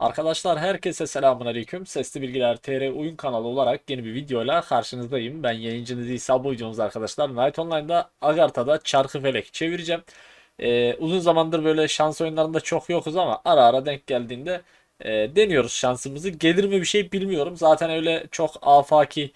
Arkadaşlar herkese selamun aleyküm. Sesli Bilgiler TR oyun kanalı olarak yeni bir videoyla karşınızdayım. Ben yayıncınız İsa videomuz arkadaşlar. Night Online'da Agartha'da çarkı felek çevireceğim. Ee, uzun zamandır böyle şans oyunlarında çok yokuz ama ara ara denk geldiğinde e, deniyoruz şansımızı. Gelir mi bir şey bilmiyorum. Zaten öyle çok afaki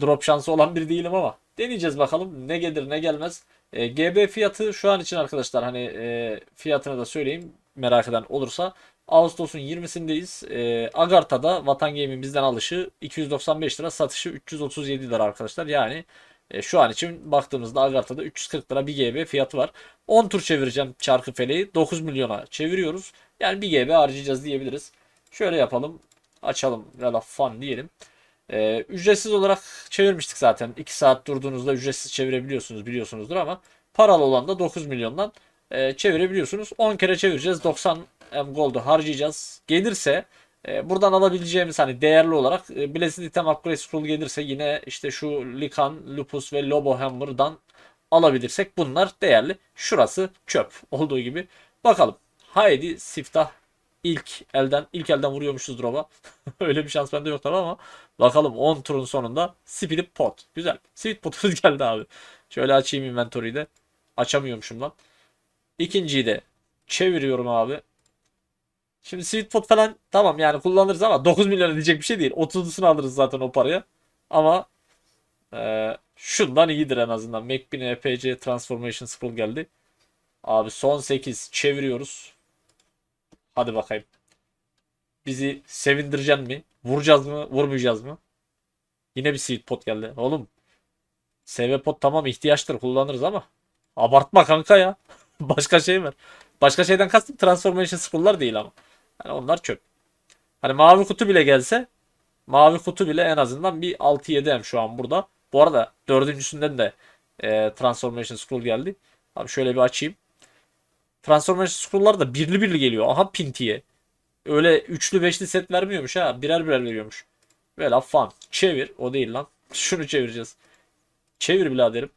drop şansı olan biri değilim ama deneyeceğiz bakalım ne gelir ne gelmez. E, GB fiyatı şu an için arkadaşlar hani e, fiyatını da söyleyeyim merak eden olursa. Ağustos'un 20'sindeyiz. E, Agartha'da Vatan Game'in bizden alışı 295 lira, satışı 337 lira arkadaşlar. Yani e, şu an için baktığımızda Agartha'da 340 lira bir GB fiyatı var. 10 tur çevireceğim çarkı feleği. 9 milyona çeviriyoruz. Yani bir GB harcayacağız diyebiliriz. Şöyle yapalım. Açalım. Vela fun diyelim. E, ücretsiz olarak çevirmiştik zaten. 2 saat durduğunuzda ücretsiz çevirebiliyorsunuz biliyorsunuzdur ama paralı olan da 9 milyondan e, çevirebiliyorsunuz. 10 kere çevireceğiz. 90 M Gold'u harcayacağız. Gelirse e, buradan alabileceğimiz hani değerli olarak e, Blessed Item Upgrade Scroll gelirse yine işte şu Likan, Lupus ve Lobo Hammer'dan alabilirsek bunlar değerli. Şurası çöp olduğu gibi. Bakalım. Haydi siftah ilk elden ilk elden vuruyormuşuz drop'a. Öyle bir şans bende yok tabii ama bakalım 10 turun sonunda Spirit Pot. Güzel. Spirit Pot'umuz geldi abi. Şöyle açayım inventory'yi de. Açamıyormuşum lan. İkinciyi de çeviriyorum abi. Şimdi Sweet Pot falan tamam yani kullanırız ama 9 milyon edecek bir şey değil. 30'lusunu alırız zaten o paraya. Ama e, şundan iyidir en azından. Macbin EPC Transformation Scroll geldi. Abi son 8 çeviriyoruz. Hadi bakayım. Bizi sevindirecek mi? Vuracağız mı? Vurmayacağız mı? Yine bir Sweet Pot geldi. Oğlum SV Pot tamam ihtiyaçtır kullanırız ama abartma kanka ya. Başka şey var. Başka şeyden kastım Transformation Scroll'lar değil ama. Yani onlar çöp. Hani mavi kutu bile gelse mavi kutu bile en azından bir 6-7 M şu an burada. Bu arada dördüncüsünden de e, Transformation Scroll geldi. Abi şöyle bir açayım. Transformation Scroll'lar da birli birli geliyor. Aha Pinti'ye. Öyle üçlü beşli set vermiyormuş ha. Birer birer veriyormuş. Böyle fan. Çevir. O değil lan. Şunu çevireceğiz. Çevir biraderim.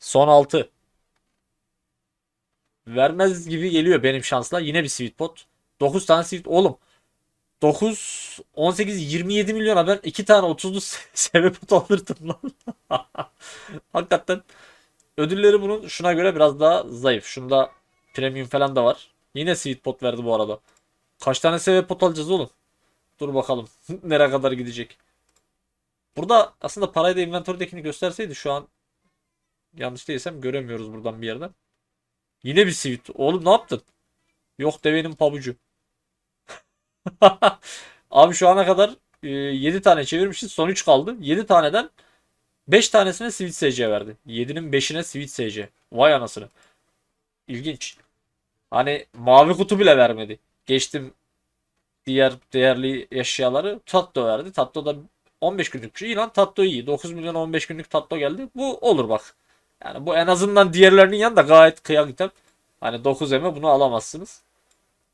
Son 6. Vermez gibi geliyor benim şansla. Yine bir sweet pot. 9 tane sweet. Oğlum. 9, 18, 27 milyona ben 2 tane 30'lu seve pot alırdım lan. Hakikaten ödülleri bunun şuna göre biraz daha zayıf. Şunda premium falan da var. Yine sweet pot verdi bu arada. Kaç tane seve pot alacağız oğlum? Dur bakalım. Nereye kadar gidecek? Burada aslında parayı da inventory'dekini gösterseydi şu an yanlış değilsem göremiyoruz buradan bir yerden. Yine bir sivit. Oğlum ne yaptın? Yok devenin pabucu. Abi şu ana kadar e, 7 tane çevirmişiz. Son 3 kaldı. 7 taneden 5 tanesine Sweet SC verdi. 7'nin 5'ine Sweet SC. Vay anasını. İlginç. Hani mavi kutu bile vermedi. Geçtim diğer değerli eşyaları Tatto verdi. Tatto da 15 günlük bir şey. İyi lan Tatto iyi. 9 milyon 15 günlük Tatto geldi. Bu olur bak. Yani bu en azından diğerlerinin yanında gayet kıyak item. Hani 9M'e bunu alamazsınız.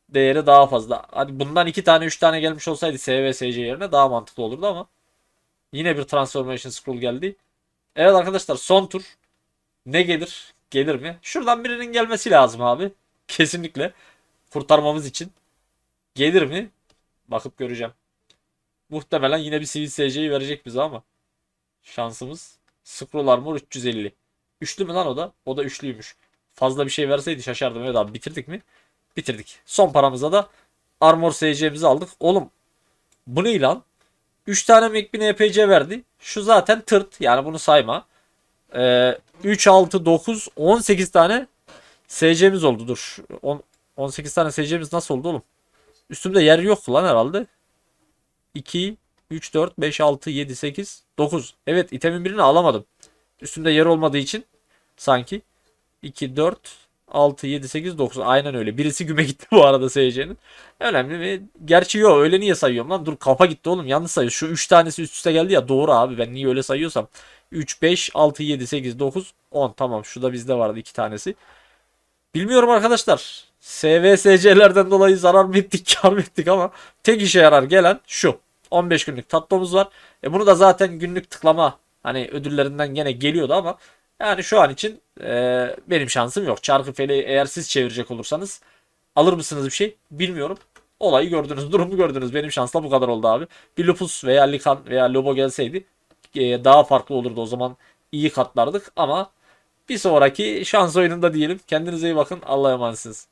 Değeri daha fazla. Hadi bundan 2 tane 3 tane gelmiş olsaydı SVSC yerine daha mantıklı olurdu ama yine bir Transformation Scroll geldi. Evet arkadaşlar son tur. Ne gelir? Gelir mi? Şuradan birinin gelmesi lazım abi. Kesinlikle. Kurtarmamız için. Gelir mi? Bakıp göreceğim. Muhtemelen yine bir Sivil verecek bize ama. Şansımız. Scroll Armor 350. Üçlü mü lan o da? O da üçlüymüş. Fazla bir şey verseydi şaşardım. Evet abi bitirdik mi? Bitirdik. Son paramıza da Armor SC'mizi aldık. Oğlum bu ne lan? 3 tane Macbin EPC verdi. Şu zaten tırt. Yani bunu sayma. Ee, 3, 6, 9, 18 tane SC'miz oldu. Dur. 10, 18 tane SC'miz nasıl oldu oğlum? Üstümde yer yok lan herhalde. 2, 3, 4, 5, 6, 7, 8, 9. Evet itemin birini alamadım. Üstümde yer olmadığı için sanki 2, 4, 6, 7, 8, 9. Aynen öyle. Birisi güme gitti bu arada SC'nin. Önemli mi? Gerçi yok öyle niye sayıyorum lan? Dur kafa gitti oğlum. Yanlış sayıyor. Şu 3 tanesi üst üste geldi ya. Doğru abi. Ben niye öyle sayıyorsam. 3, 5, 6, 7, 8, 9, 10. Tamam. Şu da bizde vardı 2 tanesi. Bilmiyorum arkadaşlar. SVSC'lerden dolayı zarar mı ettik, kar mı ettik ama tek işe yarar gelen şu. 15 günlük tatlomuz var. E bunu da zaten günlük tıklama hani ödüllerinden gene geliyordu ama yani şu an için e, benim şansım yok. Çarkı feleği eğer siz çevirecek olursanız alır mısınız bir şey bilmiyorum. olayı gördünüz, durumu gördünüz. Benim şansla bu kadar oldu abi. Bir Lupus veya Likan veya Lobo gelseydi e, daha farklı olurdu o zaman iyi katlardık ama bir sonraki şans oyununda diyelim. Kendinize iyi bakın. Allah'a emanetsiniz.